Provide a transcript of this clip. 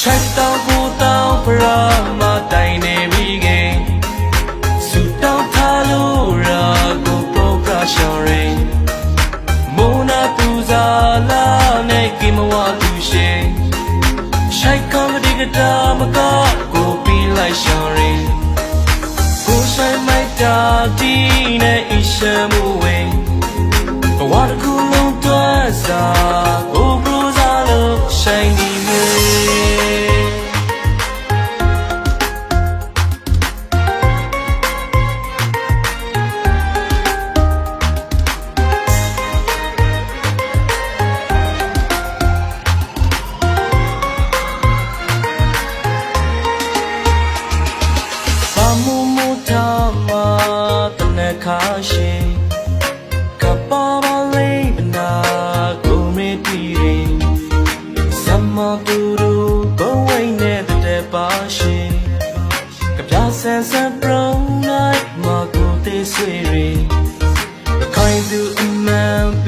ရှိုက်တောင်ကိုတောင်ပရာမတိုင်နေမိခင်စူတောင်ထားလို့ရာကိုပရိုကရှော်ရင်မိုနာတူစာလာနဲ့ကိမဝသူရှိရှိုက်ကောင်းဒီကတာမကကိုပြီးလိုက်ရှော်ရင်ကိုဆိုင်မိုက်တာဒီနဲ့အရှမ်းမဝေးဘဝတစ်ခုလုံးတွန်းစား တနခါရှိကပါပါလေးမနာကိုမေတီရင်စမတူတူဘဝိနဲ့တဲ့ပါရှိကပြဆန်ဆန်ပရုံနိုင်မကိုသေးဆွေရင်ခိုင်သူအမှန်ပြီးပါလို့ညမရှိ